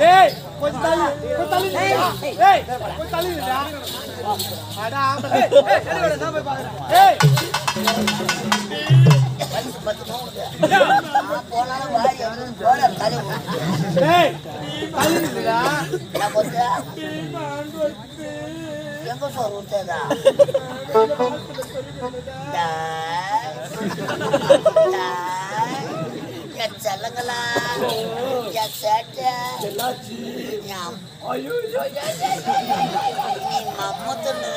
டேய் கொஞ்சம் தள்ளி தள்ளி தள்ளி. அட ஆம்பளை. நான் போய். டேய். எங்க விட்டதா. என் செல்லங்களா என் சேட்டை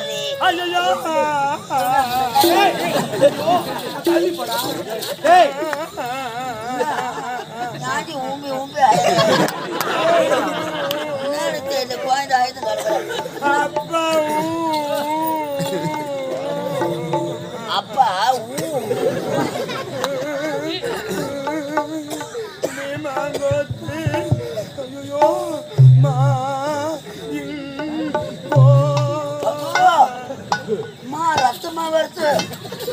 நீ ஊம்பி ஊம்பி குழந்தை அப்பா ஊ. அம்மா ரத்தமா வருது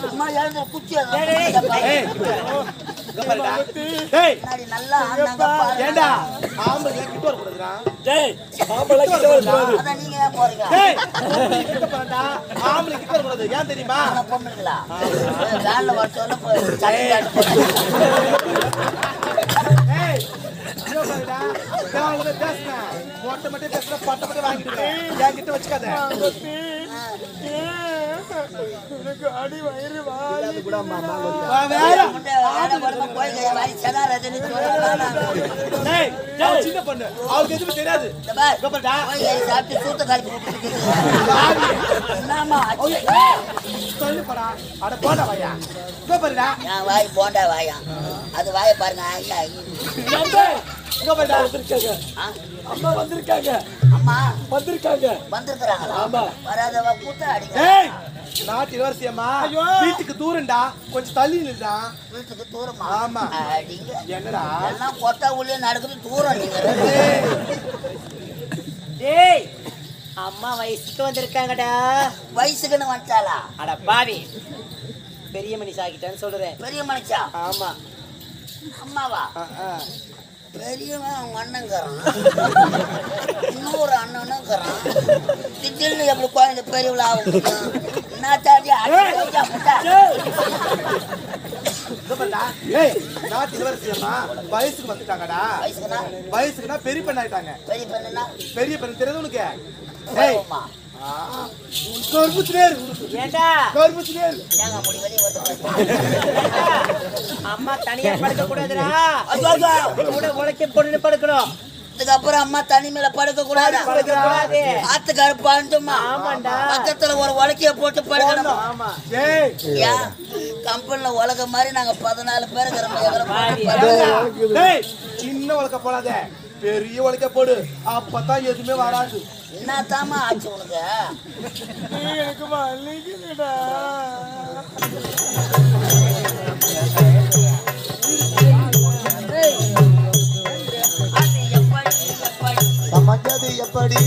அம்மா எழுந்த குச்சி ஏய், இங்க பாருடா. டேய், நல்லா ஆனாங்க பாருங்க. ஏண்டா ஆம்பளை கிட்ட வரக்கூடாதுடா. டேய் ஆம்பளை கிட்ட வரக்கூடாது அதான் நீங்க ஏன் போறீங்க டேய், கிட்ட பாருடா. ஆம்பளை கிட்ட வரக்கூடாது. ஏன் தெரியுமா ஆனா பொம்பளைங்களா வேன்ல வர போய் சட்டை மொட்டை மட்டும் பேசுன, பட்டை மட்டும். என்கிட்ட வச்சுக்காத. சின்ன பொண்ணு. அவளுக்கு எதுவும் தெரியாது. சாப்பிட்டு சூத்த. அட போடா வாயா. வாய் போண்டா வாயா அது வாயை பாருங்க. இங்க பாருடா. வந்திருக்காங்க. ஆ? அம்மா வந்திருக்காங்க. அம்மா? வந்திருக்காங்க. வந்திருக்கிறாங்களா? ஆமா. வராதவ கூத்த அடிங்க. ஏய், நாட்டு இளவரசியம்மா வீட்டுக்கு தூரம்டா. கொஞ்சம் தள்ளி நில்லுடா வீட்டுக்கு தூரமா? ஆமா. அடிங்க. என்னடா? எல்லாம் கொட்டா உள்ளே நடக்குது தூரம் நீங்க. டேய் அம்மா வயசுக்கு வந்திருக்காங்கடா. வயசுக்குன்னு வந்துட்டாளா? அட பாவி. பெரிய மனுஷி ஆகிட்டேன்னு சொல்றேன். பெரிய மனுஷா? ஆமா. அம்மாவா? ஆ, ஆ. பெரியவன் அவங்க அண்ணங்கிறான் இன்னொரு அண்ணனுங்கிறான். திடீர்னு எப்படி குழந்தை பெரியவளா ஆகும் என்ன தாடி வயசுக்கு வந்துட்டாங்கடா. வயசுக்குன்னா பெரிய பெண் ஆயிட்டாங்க பெரிய பெண்ணுனா? பெரிய பெண் தெரியாது உனக்கு? அம்மா தனியா படுக்க கூடாதுடா. கூட உழைக்க பொண்ணு படுக்கணும். இதுக்கப்புறம் அம்மா தனி மேல படுக்க கூடாது ஆத்துக்காரு ஆமாண்டா. பக்கத்துல ஒரு உலக்கைய போட்டு படுக்கணும்? கம்பெனில உலக மாதிரி நாங்க பதினாலு பேர் இருக்கிறோம். எங்களை போட்டு வாடி. படுக்கணும். டேய் சின்ன உலக்க போடாத பெரிய உலக்க போடு அப்பதான் எதுவுமே வராது என்ன தாமா ஆச்சு உனக்கு எப்படி சமைச்சது எப்படி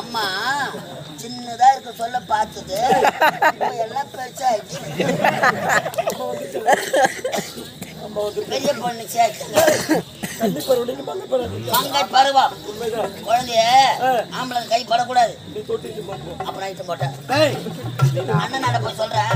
அம்மா சின்னதா இருக்க சொல்ல பார்த்தது. எல்லாம் பெருசாயிடுச்சு? பெரிய பொண்ணு சேர்த்து மங்கை குழந்தைய ஆம்பளை கை படக்கூடாது. அப்புறம் நைட்டு போட்டேன். அண்ணன் நான் போய் சொல்றேன்.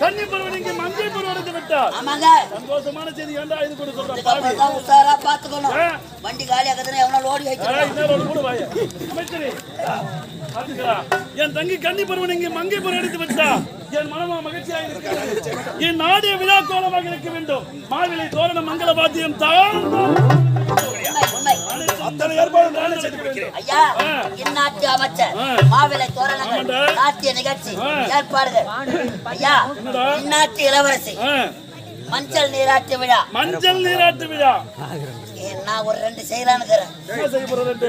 தண்ணி பருவ நீங்க மஞ்சள் விட்டார் சந்தோஷமான செய்தி ஏன்டா இது கூட சொல்றேன் உஷாரா பாத்துக்கணும். வண்டி காலியாக்குதுன்னா எவனா லோடி? என் தங்கி கன்னி பருவன் இங்கே மங்கை பருவம் அடித்து விட்டா என் மனமா மகிழ்ச்சியாக இருக்கிறது என் நாடே விழா கோலமாக இருக்க வேண்டும். மாவிலை தோரண மங்கள வாத்தியம் தான். அத்தனை ஏற்பாடு நானே செய்து கொடுக்கிறேன் ஐயா இந்நாட்டு அமைச்சர். மாவிலை தோரணங்கள். நாட்டிய நிகழ்ச்சி. ஏற்பாடுகள் ஐயா? இந்நாட்டு இளவரசி மஞ்சள் நீராட்டு விழா மஞ்சள் நீராட்டு விழா நான் ஒரு ரெண்டு செய்யலான்னு என்ன செய்ய போற ரெண்டு?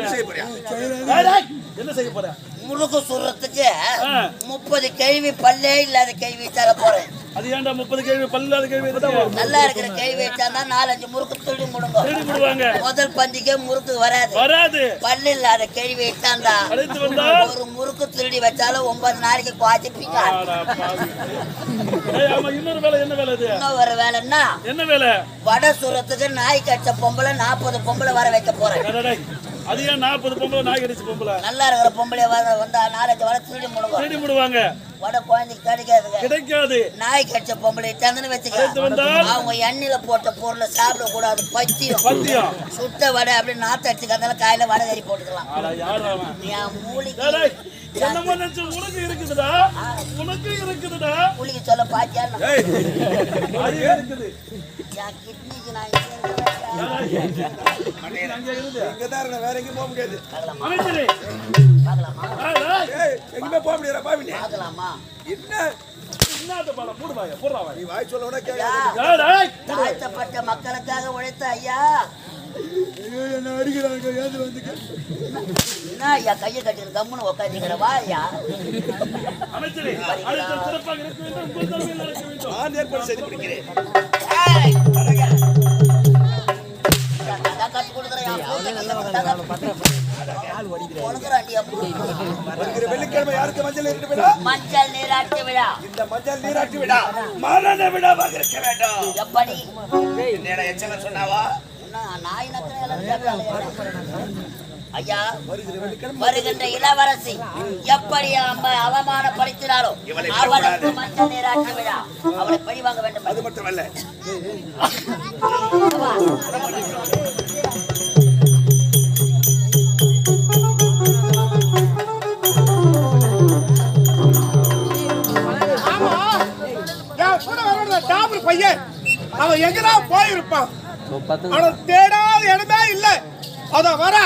டேய், டேய், என்ன செய்ய போற முழுக்கு சுடுறதுக்கு ஆ. முப்பது கேள்வி பல்லே இல்லாத கேள்வி தர போறேன் அது ஏன்டா முப்பது கேள்வி பல்லாத கேள்வி? நல்லா இருக்கிற கேள்வி வச்சாந்தா நாலஞ்சு முறுக்கு துடி முடுங்க தேடி போடுவாங்க. முதல் பந்திக்கே முறுக்கு வராது. வராது. பல்லு இல்லாத கேள்வி வந்தா ஒரு முறுக்கு திருடி வச்சாலும் ஒன்பது நாளைக்கு குவாச்சிப்பீங்க. இன்னொரு வேலை என்ன வேலை ஒரு வேலைன்னா என்ன வேலை? வடை சுரத்துக்கு நாய் கடிச்ச பொம்பளை நாற்பது பொம்பளை வர வைக்க போறேன். அது ஏன் நாற்பது பொம்பளை நாய் அடிச்சு பொம்பளை? நல்லா இருக்கிற பொம்பளை வர வந்தா நாலஞ்சு வடை திருடி முடுங்க தேடி போடுவாங்க. வடை குழந்தைக்கு கிடைக்காதுங்க. கிடைக்காது. நாய் கடிச்ச பொம்பளை அழைத்து வச்சுக்க. அவங்க எண்ணெயில போட்ட பொருளை சாப்பிட கூடாது பத்தியம். பத்தியம். சுட்ட வடை அப்படி நாத்து அடிச்சுக்கிறதால காயில வடை கறி போட்டுக்கலாம். என் டேய், என்னமோ நினைச்சு உனக்கு இருக்குதுடா? உனக்கு இருக்குதுடா? மூலிக்கு சொல்ல பாத்தியா? இருக்குது. என் கிட்னிக்கு நான் வேற எங்கேயும் போக முடியாது எங்கேயுமே போக முடியாதா பாவினே என்ன வாய் சொல்ல மக்களுக்காக உழைத்த ஐயா என்ன அடிக்கிறாங்க ஏது என்ன ஐயா கையை கட்டிட்டு கம்முன்னு உட்காந்துக்கிற வா ஐயா நான் ஏற்பாடு செய்து கொடுக்கிறேன் வெள்ளிக்கிழமை யாருக்கு மஞ்சள் நீராட்டு விழா மஞ்சள் நீராட்டு விழா இந்த மஞ்சள் நீராட்டு விழா மரண விழாவாக இருக்க வேண்டும் எப்படி என்னடா சொன்னாவா நாய். ஐயா வருகின்ற இளவரசி எப்படி அம்ம அவமானப்படுத்தினாரோ அவளுக்கு மஞ்சள் நீராட்டு விழா அவளை பழி வாங்க வேண்டும் அது மட்டுமல்ல பையன். அவன் எங்கதான் போயிருப்பான்? அவனை தேடாத இடமே இல்ல. அத வர.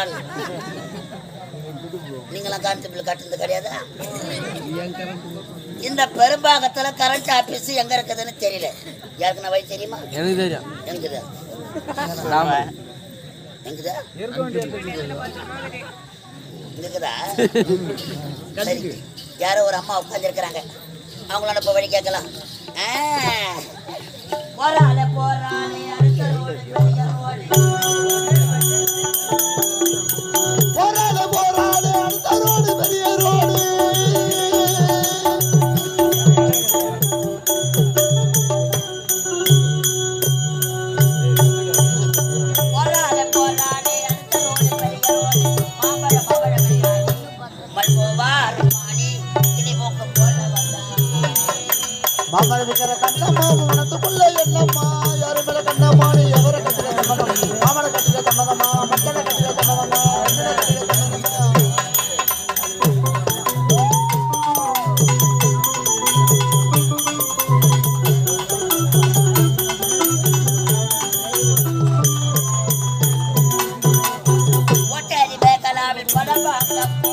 கட்டலான்னு நீங்களாம் கரண்ட் பில்லு கட்டுறது கிடையாதா? இந்த பெரும்பாகத்துல கரண்ட் ஆபீஸ் எங்க இருக்குதுன்னு தெரியல. யாருக்கு நான் வழி தெரியுமா? எனக்கு தெரியும். எங்குதா? எங்குதா? இருக்குதா சரி. யாரோ ஒரு அம்மா உட்காந்துருக்குறாங்க அவங்கள நம்ம வழி கேட்கலாம். போறாளே போறாளே அடுத்த ரோடு. மாமழ விக்கிற கண்ணம்மா மனத்துக்குள்ள என்னம்மா? யாரு மேல கண்ணம்மானு எவர கட்டில கம்மதம் மாமழ கட்டில கம்மதம்மா மத்தன கட்டில கம்மதம்மா அண்ணன கட்டில கம்மதம்மா ஒட்டேரி மேகலாவில் படம் பார்க்க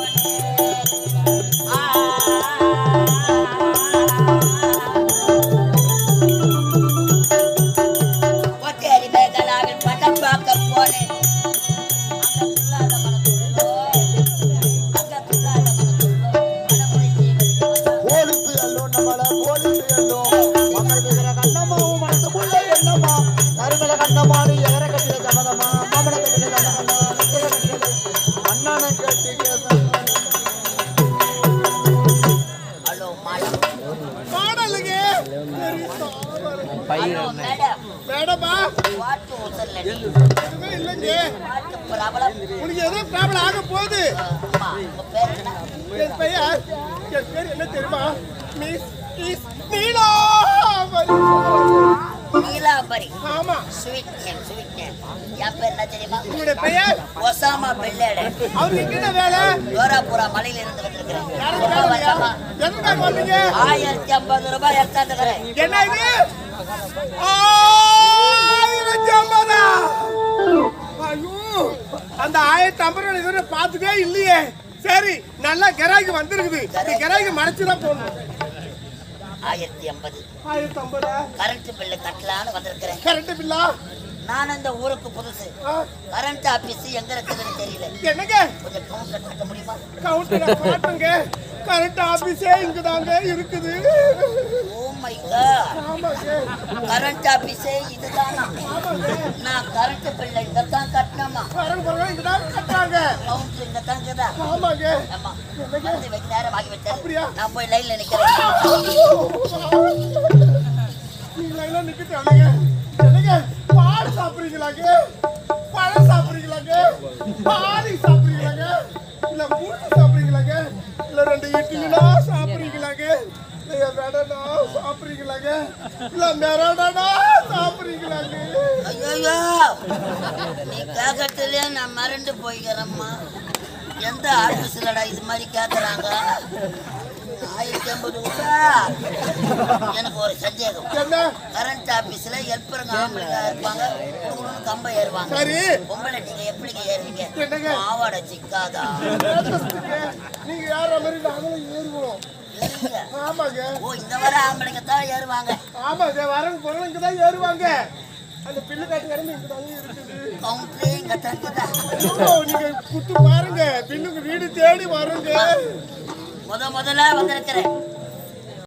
என் பேர் என்ன தெரியுமா மிஸ் இஸ் நீலாம்பரி. நீலாம்பரி ஆமா. ஸ்வீட் நேம் ஸ்வீட் நேம் என் பேர் என்ன தெரியுமா? உங்களுடைய பெயர்? ஒசாமா பெல்லேடு அவருக்கு என்ன வேலை? கோராபுரா மலையில இருந்து வந்திருக்கிறேன் எதுக்காக வந்தீங்க? ஆயிரத்தி ஐம்பது ரூபாய் எடுத்தாந்துக்கிறேன் என்ன இது? ஆயிரத்தி ஐம்பதா? ஐயோ அந்த ஆயிரத்தி ஐம்பது ரூபாய் இல்லையே. சரி நல்லா கிராய்க்கு வந்திருக்குது. இந்த கிராய்க்கு மறைச்சுதான் போடணும். ஆயிரத்தி ஐம்பது. ஆயிரத்தி ஐம்பதா? கரண்ட் பில்லு கட்டலான்னு வந்திருக்கிறேன். கரண்ட் பில்லா? நான் இந்த ஊருக்கு புதுசு. கரண்ட் ஆபீஸ் எங்க இருக்குதுன்னு தெரியல. என்னங்க? கொஞ்சம் கவுண்டர் கட்ட முடியுமா? கவுண்டர் காட்டுங்க கரண்ட் ஆபீஸே இங்கதாங்க இருக்குது. ஓ மை காட் ஆமாங்க கரண்ட் ஆபீஸே இதுதானா? நான் கரண்ட் பில்லை இங்க தான் கட்டணுமா? கரண்ட் பொருள் இங்கதான் கட்டுறாங்க. கவுண்டர் இங்க தான் இருக்குதா ஆமாங்க ஆமா. வந்து வைக்க நேரம் ஆகி வச்சாரு அப்படியா? நான் போய் லைன்ல நிக்கிறேன். நீங்க எல்லாம் நிக்கிட்டு அண்ணங்க? என்னங்க? பால் சாப்பிடுறீங்களாங்க? பழம் சாப்பிடுறீங்களாங்க? பாதி சாப்பிடுறீங்களாங்க? இல்ல மூட்டு சாப்பிடுறீங்களாங்க? இல்ல ரெண்டு இட்லினா சாப்பிடுறீங்களாங்க? இல்ல வெடனா சாப்பிடுறீங்களாங்க? இல்ல மெரடனா சாப்பிடுறீங்களாங்க? ஐயோ நீ கேட்கறதுலயே நான் மறந்து போய்க்கிறேம்மா. எந்த ஆபீஸ்லடா இது மாதிரி கேட்கறாங்க ஆயிரத்தி ஐம்பது ரூபா? எனக்கு ஒரு சந்தேகம். கரண்ட் ஆபீஸ்ல ஹெல்ப்பருங்க ஆம்பளைங்க இருப்பாங்க. கம்பை ஏறுவாங்க. சரி. பொம்பளை நீங்க எப்படிங்க ஏறுவீங்க? மாவாடை சிக்காதா? நீங்க யார மாதிரி நாங்களும் ஏறுவோம். ஆமாங்க. ஓ இந்த வர ஆம்பளைங்க தான் ஏறுவாங்க. ஆமாங்க வரங்க பொருள் இங்க தான் ஏறுவாங்க. அந்த பில்லு காட்டு இடமே இங்க தாங்க இருக்குது. கவுண்டரே இங்க தங்குதா நீங்க குத்து பாருங்க. பில்லுக்கு வீடு தேடி வருங்க முத முதல்ல வந்திருக்கிறேன்.